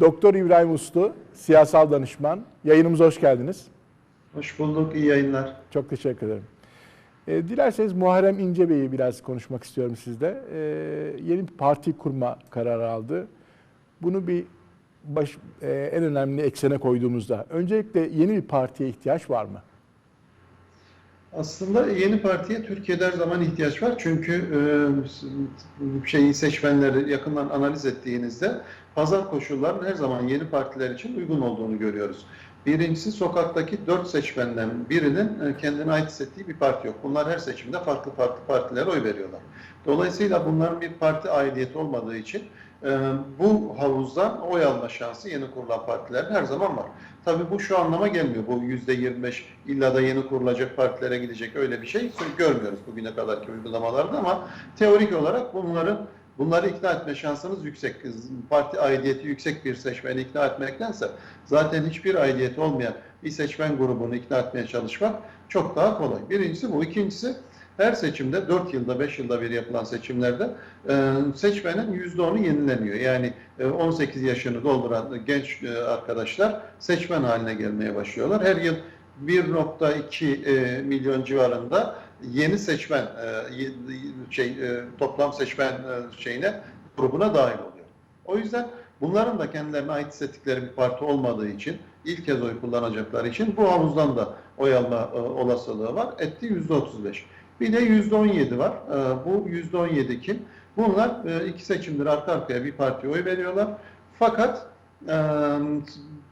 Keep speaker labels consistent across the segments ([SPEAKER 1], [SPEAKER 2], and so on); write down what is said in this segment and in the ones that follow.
[SPEAKER 1] Doktor İbrahim Uslu, siyasal danışman. Yayınımıza hoş geldiniz.
[SPEAKER 2] Hoş bulduk, iyi yayınlar.
[SPEAKER 1] Çok teşekkür ederim. E, dilerseniz Muharrem İnce Bey'i biraz konuşmak istiyorum sizle. E, yeni bir parti kurma kararı aldı. Bunu bir baş, e, en önemli eksene koyduğumuzda öncelikle yeni bir partiye ihtiyaç var mı?
[SPEAKER 2] Aslında yeni partiye Türkiye'de her zaman ihtiyaç var. Çünkü e, şeyi seçmenleri yakından analiz ettiğinizde pazar koşullarının her zaman yeni partiler için uygun olduğunu görüyoruz. Birincisi sokaktaki dört seçmenden birinin e, kendine ait hissettiği bir parti yok. Bunlar her seçimde farklı farklı partilere oy veriyorlar. Dolayısıyla bunların bir parti aidiyeti olmadığı için bu havuzdan oy alma şansı yeni kurulan partilerin her zaman var. Tabii bu şu anlama gelmiyor. Bu yüzde 25 illa da yeni kurulacak partilere gidecek öyle bir şey görmüyoruz bugüne kadarki uygulamalarda ama teorik olarak bunların bunları ikna etme şansınız yüksek. Parti aidiyeti yüksek bir seçmeni ikna etmektense zaten hiçbir aidiyeti olmayan bir seçmen grubunu ikna etmeye çalışmak çok daha kolay. Birincisi bu. İkincisi her seçimde 4 yılda 5 yılda bir yapılan seçimlerde e, seçmenin %10'u yenileniyor. Yani e, 18 yaşını dolduran genç e, arkadaşlar seçmen haline gelmeye başlıyorlar. Her yıl 1.2 e, milyon civarında yeni seçmen e, şey e, toplam seçmen e, şeyine grubuna dahil oluyor. O yüzden bunların da kendilerine ait hissettikleri bir parti olmadığı için ilk kez oy kullanacakları için bu havuzdan da oy alma e, olasılığı var. Etti %35. Bir de %17 var. E, bu %17 kim? Bunlar e, iki seçimdir arka arkaya bir partiye oy veriyorlar. Fakat e,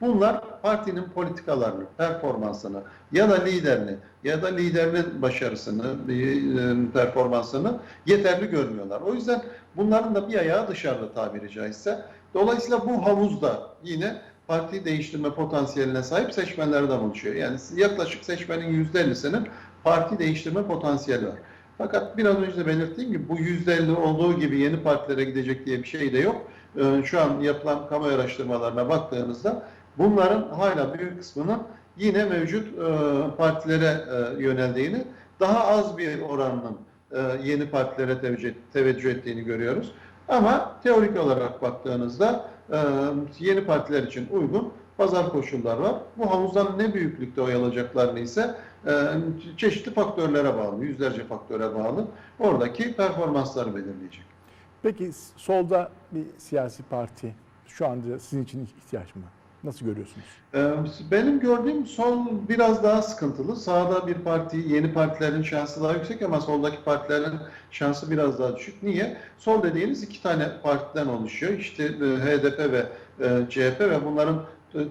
[SPEAKER 2] bunlar partinin politikalarını, performansını ya da liderini ya da liderinin başarısını, e, performansını yeterli görmüyorlar. O yüzden bunların da bir ayağı dışarıda tabiri caizse. Dolayısıyla bu havuzda yine parti değiştirme potansiyeline sahip seçmenlerden oluşuyor. Yani yaklaşık seçmenin %50'sinin parti değiştirme potansiyeli var. Fakat biraz önce de belirttiğim gibi bu %50 olduğu gibi yeni partilere gidecek diye bir şey de yok. Ee, Şu an yapılan kamu araştırmalarına baktığımızda bunların hala büyük kısmının yine mevcut e, partilere e, yöneldiğini, daha az bir oranının e, yeni partilere teveccüh, ettiğini görüyoruz. Ama teorik olarak baktığınızda yeni partiler için uygun pazar koşullar var. Bu havuzdan ne büyüklükte oy alacaklarını ise çeşitli faktörlere bağlı, yüzlerce faktöre bağlı. Oradaki performansları belirleyecek.
[SPEAKER 1] Peki solda bir siyasi parti şu anda sizin için ihtiyaç mı? Nasıl görüyorsunuz?
[SPEAKER 2] Ee, Benim gördüğüm sol biraz daha sıkıntılı. Sağda bir parti, yeni partilerin şansı daha yüksek ama soldaki partilerin şansı biraz daha düşük. Niye? Sol dediğiniz iki tane partiden oluşuyor. İşte e, HDP ve e, CHP ve bunların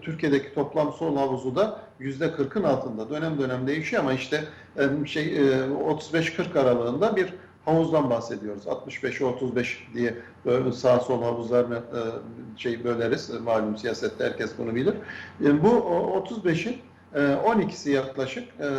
[SPEAKER 2] Türkiye'deki toplam sol havuzu da yüzde 40'ın altında. Dönem dönem değişiyor ama işte e, şey e, 35-40 aralığında bir havuzdan bahsediyoruz. 65'e 35 diye sağ sol havuzlarını e, şey böleriz. E, Malum siyasette herkes bunu bilir. E, Bu o- 35'in e, 12'si yaklaşık e,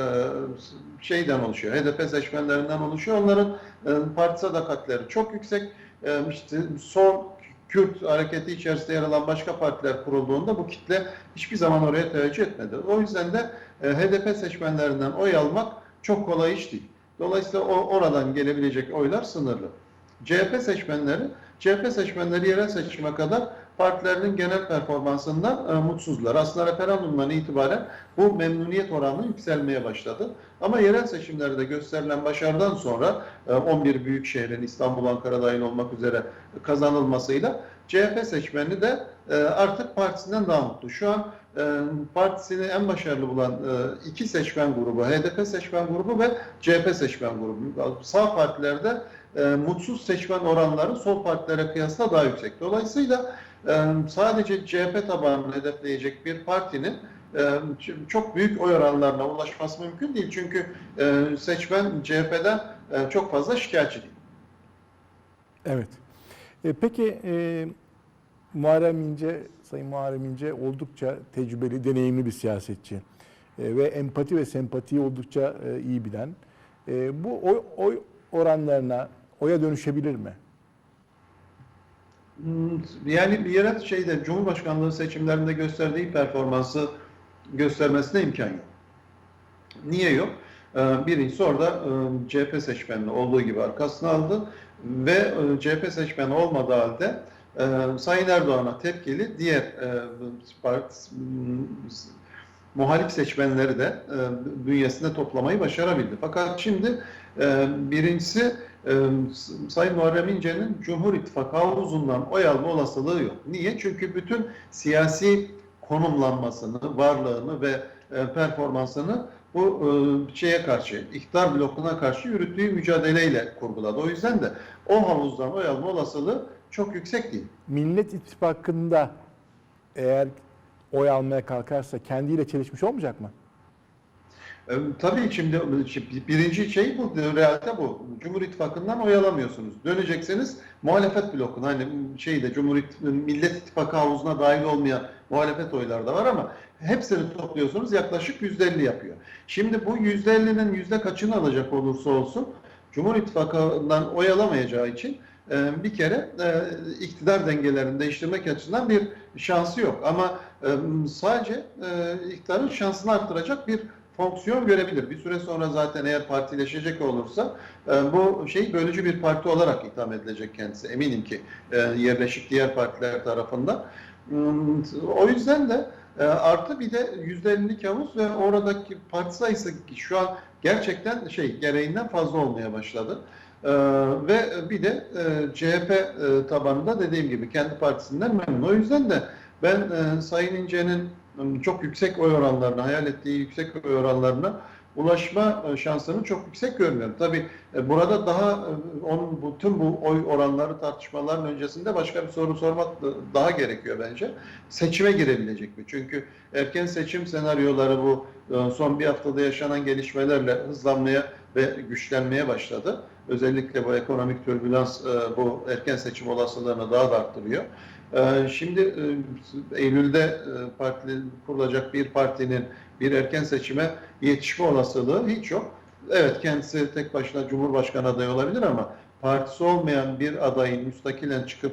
[SPEAKER 2] şeyden oluşuyor. HDP seçmenlerinden oluşuyor. Onların e, parti sadakatleri çok yüksek. E, işte sol Kürt hareketi içerisinde yer alan başka partiler kurulduğunda bu kitle hiçbir zaman oraya teveccüh etmedi. O yüzden de e, HDP seçmenlerinden oy almak çok kolay iş değil. Dolayısıyla o, oradan gelebilecek oylar sınırlı. CHP seçmenleri, CHP seçmenleri yerel seçime kadar partilerinin genel performansından e, mutsuzlar. Aslında referandumdan itibaren bu memnuniyet oranı yükselmeye başladı. Ama yerel seçimlerde gösterilen başarıdan sonra e, 11 büyük şehrin İstanbul, Ankara dahil olmak üzere kazanılmasıyla CHP seçmeni de e, artık partisinden daha mutlu. Şu an e, partisini en başarılı bulan e, iki seçmen grubu, HDP seçmen grubu ve CHP seçmen grubu. Sağ partilerde e, mutsuz seçmen oranları sol partilere kıyasla daha yüksek. Dolayısıyla sadece CHP tabanını hedefleyecek bir partinin çok büyük oy oranlarına ulaşması mümkün değil. Çünkü seçmen CHP'den çok fazla şikayetçi değil.
[SPEAKER 1] Evet. E, peki e, Muharrem İnce, Sayın Muharrem İnce oldukça tecrübeli, deneyimli bir siyasetçi. E, ve empati ve sempatiyi oldukça e, iyi bilen. Bu oy, oy oranlarına oya dönüşebilir mi?
[SPEAKER 2] Hmm, Yani bir yere şeyde Cumhurbaşkanlığı seçimlerinde gösterdiği performansı göstermesine imkan yok. Niye yok? Ee, Birincisi orada e, CHP seçmenini olduğu gibi arkasına aldı ve e, CHP seçmeni olmadığı halde e, Sayın Erdoğan'a tepkili diğer e, part- muhalif seçmenleri de bünyesinde toplamayı başarabildi. Fakat şimdi birincisi Sayın Muharrem İnce'nin Cumhur İttifakı havuzundan oy alma olasılığı yok. Niye? Çünkü bütün siyasi konumlanmasını, varlığını ve performansını bu e, şeye karşı, iktidar blokuna karşı yürüttüğü mücadeleyle kurguladı. O yüzden de o havuzdan oy alma olasılığı çok yüksek değil.
[SPEAKER 1] Millet İttifakı'nda eğer oy almaya kalkarsa kendiyle çelişmiş olmayacak mı?
[SPEAKER 2] E, Tabii şimdi birinci şey bu, realite bu. Cumhur İttifakı'ndan oy alamıyorsunuz. Dönecekseniz muhalefet blokuna, hani şeyde Cumhur Millet İttifakı havuzuna dahil olmayan muhalefet oyları da var ama hepsini topluyorsunuz yaklaşık yüzde elli yapıyor. Şimdi bu yüzde ellinin yüzde kaçını alacak olursa olsun Cumhur İttifakı'ndan oy alamayacağı için e, bir kere e, iktidar dengelerini değiştirmek açısından bir şansı yok. Ama e, sadece iktidarın şansını arttıracak bir fonksiyon görebilir. Bir süre sonra zaten eğer partileşecek olursa e, bu şey bölücü bir parti olarak itham edilecek kendisi. Eminim ki e, yerleşik diğer partiler tarafından. Hmm, O yüzden de e, artı bir de %50'lik havuz ve oradaki parti sayısı şu an gerçekten şey gereğinden fazla olmaya başladı. E, ve bir de e, CHP e, tabanında dediğim gibi kendi partisinden memnun. O yüzden de ben e, Sayın İnce'nin çok yüksek oy oranlarına, hayal ettiği yüksek oy oranlarına ulaşma e, şansını çok yüksek görmüyorum. Tabii e, burada daha e, onun bu tüm bu oy oranları tartışmaların öncesinde başka bir soru sormak da- daha gerekiyor bence. Seçime girebilecek mi? Çünkü erken seçim senaryoları bu son bir haftada yaşanan gelişmelerle hızlanmaya ve güçlenmeye başladı. Özellikle bu ekonomik türbülans e, bu erken seçim olasılığını daha da arttırıyor. E, Şimdi e, Eylül'de e, parti kurulacak bir partinin bir erken seçime yetişme olasılığı hiç yok. Evet kendisi tek başına Cumhurbaşkanı adayı olabilir ama partisi olmayan bir adayın müstakilen çıkıp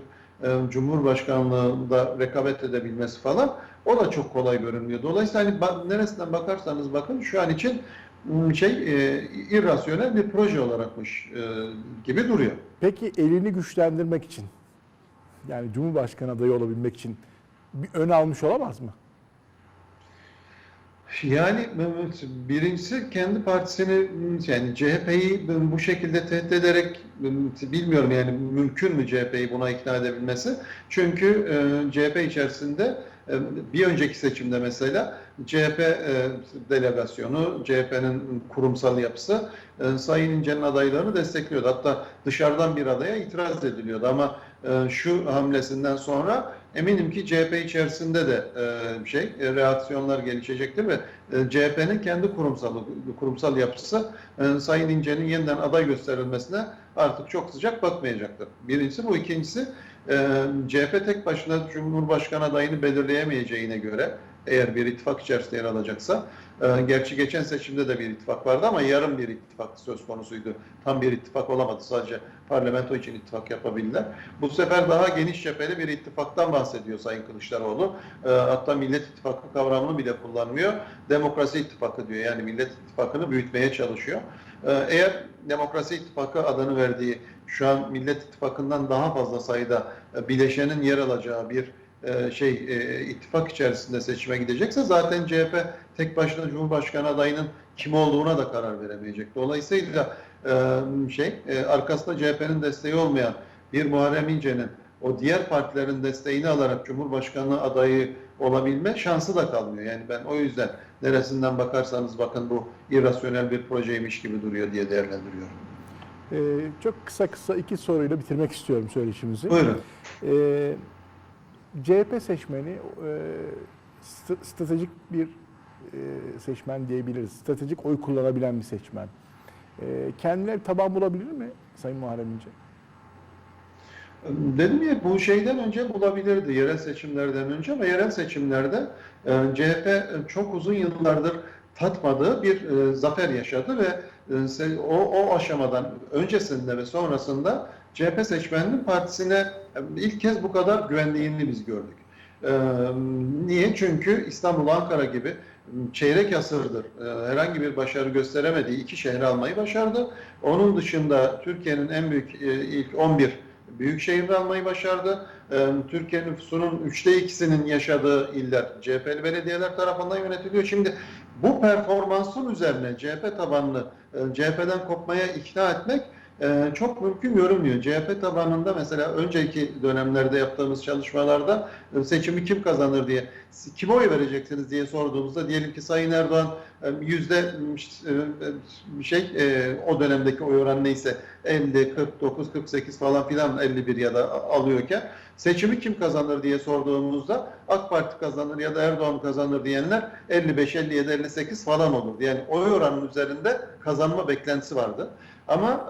[SPEAKER 2] Cumhurbaşkanlığında rekabet edebilmesi falan o da çok kolay görünmüyor. Dolayısıyla hani neresinden bakarsanız bakın şu an için şey e, irrasyonel bir proje olarakmış e, gibi duruyor.
[SPEAKER 1] Peki elini güçlendirmek için yani Cumhurbaşkanı adayı olabilmek için bir ön almış olamaz mı?
[SPEAKER 2] Yani birincisi kendi partisini yani CHP'yi bu şekilde tehdit ederek bilmiyorum yani mümkün mü CHP'yi buna ikna edebilmesi? Çünkü e, CHP içerisinde bir önceki seçimde mesela CHP delegasyonu, CHP'nin kurumsal yapısı Sayın İnce'nin adaylarını destekliyordu. Hatta dışarıdan bir adaya itiraz ediliyordu ama şu hamlesinden sonra eminim ki CHP içerisinde de şey reaksiyonlar gelişecektir ve CHP'nin kendi kurumsal kurumsal yapısı Sayın İnce'nin yeniden aday gösterilmesine artık çok sıcak bakmayacaktır. Birincisi bu. ikincisi e, CHP tek başına Cumhurbaşkanı adayını belirleyemeyeceğine göre eğer bir ittifak içerisinde yer alacaksa e, gerçi geçen seçimde de bir ittifak vardı ama yarım bir ittifak söz konusuydu. Tam bir ittifak olamadı. Sadece parlamento için ittifak yapabildiler. Bu sefer daha geniş cepheli bir ittifaktan bahsediyor Sayın Kılıçdaroğlu. E, hatta Millet İttifakı kavramını bile kullanmıyor. Demokrasi İttifakı diyor. Yani Millet İttifakı'nı büyütmeye çalışıyor. E, eğer Demokrasi İttifakı adını verdiği şu an Millet İttifakı'ndan daha fazla sayıda e, bileşenin yer alacağı bir e, şey e, ittifak içerisinde seçime gidecekse zaten CHP tek başına Cumhurbaşkanı adayının kim olduğuna da karar veremeyecek. Dolayısıyla şey arkasında CHP'nin desteği olmayan bir Muharrem İnce'nin o diğer partilerin desteğini alarak Cumhurbaşkanı adayı olabilme şansı da kalmıyor. Yani ben o yüzden neresinden bakarsanız bakın bu irrasyonel bir projeymiş gibi duruyor diye değerlendiriyorum.
[SPEAKER 1] Ee, çok kısa kısa iki soruyla bitirmek istiyorum söyleşimizi.
[SPEAKER 2] Buyurun.
[SPEAKER 1] Ee, CHP seçmeni e, st- stratejik bir e, seçmen diyebiliriz. Stratejik oy kullanabilen bir seçmen. E, kendine bir taban bulabilir mi Sayın Muharrem İnce?
[SPEAKER 2] Dedim ya bu şeyden önce bulabilirdi yerel seçimlerden önce ama yerel seçimlerde e, CHP çok uzun yıllardır tatmadığı bir e, zafer yaşadı ve e, o, o aşamadan öncesinde ve sonrasında CHP seçmeninin partisine e, ilk kez bu kadar güvendiğini biz gördük. E, niye? Çünkü İstanbul, Ankara gibi çeyrek asırdır e, herhangi bir başarı gösteremediği iki şehri almayı başardı. Onun dışında Türkiye'nin en büyük e, ilk 11 büyük şehirde almayı başardı. Ee, Türkiye nüfusunun üçte ikisinin yaşadığı iller CHP'li belediyeler tarafından yönetiliyor. Şimdi bu performansın üzerine CHP tabanlı e, CHP'den kopmaya ikna etmek e, çok mümkün görünmüyor. CHP tabanında mesela önceki dönemlerde yaptığımız çalışmalarda e, seçimi kim kazanır diye kime oy vereceksiniz diye sorduğumuzda diyelim ki Sayın Erdoğan e, yüzde e, şey e, o dönemdeki oy oranı neyse 50, 49, 48 falan filan 51 ya da alıyorken seçimi kim kazanır diye sorduğumuzda AK Parti kazanır ya da Erdoğan kazanır diyenler 55, 57, 58 falan olurdu. Yani oy oranının üzerinde kazanma beklentisi vardı. Ama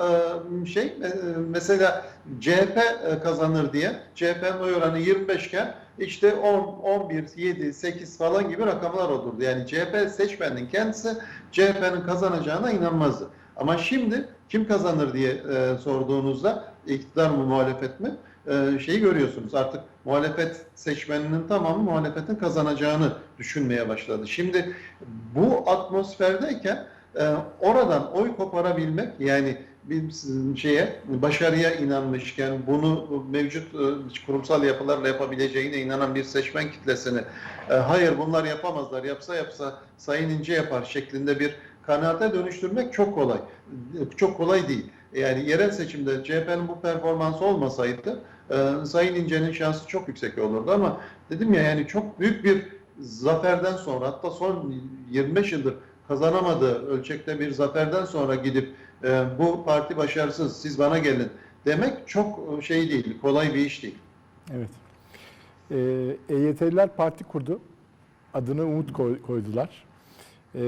[SPEAKER 2] e, şey e, mesela CHP e, kazanır diye CHP'nin oy oranı 25 iken işte 10, 11, 7, 8 falan gibi rakamlar olurdu. Yani CHP seçmenin kendisi CHP'nin kazanacağına inanmazdı. Ama şimdi kim kazanır diye e, sorduğunuzda iktidar mı muhalefet mi e, şeyi görüyorsunuz. Artık muhalefet seçmeninin tamamı muhalefetin kazanacağını düşünmeye başladı. Şimdi bu atmosferdeyken e, oradan oy koparabilmek yani bir şeye başarıya inanmışken bunu mevcut e, kurumsal yapılarla yapabileceğine inanan bir seçmen kitlesini e, hayır bunlar yapamazlar yapsa yapsa Sayın İnce yapar şeklinde bir kanaate dönüştürmek çok kolay. Çok kolay değil. Yani yerel seçimde CHP'nin bu performansı olmasaydı e, Sayın İnce'nin şansı çok yüksek olurdu ama dedim ya yani çok büyük bir zaferden sonra hatta son 25 yıldır kazanamadığı ölçekte bir zaferden sonra gidip e, bu parti başarısız siz bana gelin demek çok şey değil, kolay bir iş değil.
[SPEAKER 1] Evet. Ee, EYT'liler parti kurdu. Adını Umut koy- koydular. Ee,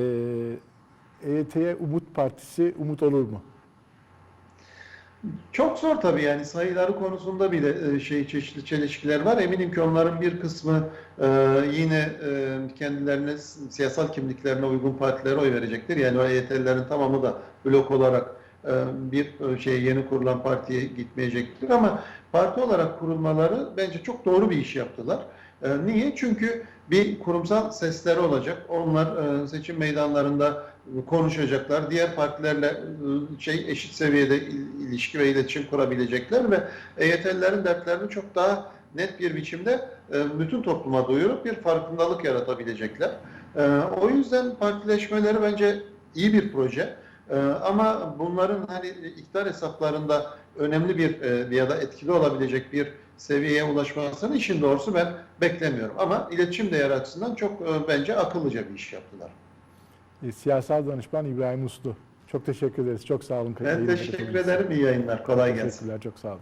[SPEAKER 1] EYT'ye Umut Partisi umut olur mu?
[SPEAKER 2] Çok zor tabii yani sayıları konusunda bile e, şey çeşitli çelişkiler var. Eminim ki onların bir kısmı e, yine e, kendilerine siyasal kimliklerine uygun partilere oy verecektir. Yani o EYT'lilerin tamamı da blok olarak bir şey yeni kurulan partiye gitmeyecektir ama parti olarak kurulmaları bence çok doğru bir iş yaptılar. Niye? Çünkü bir kurumsal sesleri olacak. Onlar seçim meydanlarında konuşacaklar. Diğer partilerle e, şey eşit seviyede il- ilişki ve iletişim kurabilecekler ve EYT'lilerin dertlerini çok daha net bir biçimde e, bütün topluma duyurup bir farkındalık yaratabilecekler. O yüzden partileşmeleri bence iyi bir proje. Ama bunların hani iktidar hesaplarında önemli bir e, ya da etkili olabilecek bir seviyeye ulaşmasını işin doğrusu ben beklemiyorum. Ama iletişim değeri açısından çok bence akıllıca bir iş yaptılar.
[SPEAKER 1] Ee, siyasal danışman İbrahim Uslu. Çok teşekkür ederiz. Çok sağ olun.
[SPEAKER 2] Ben teşekkür ederim. İyi yayınlar. Kolay gelsin.
[SPEAKER 1] Teşekkürler. Çok sağ olun.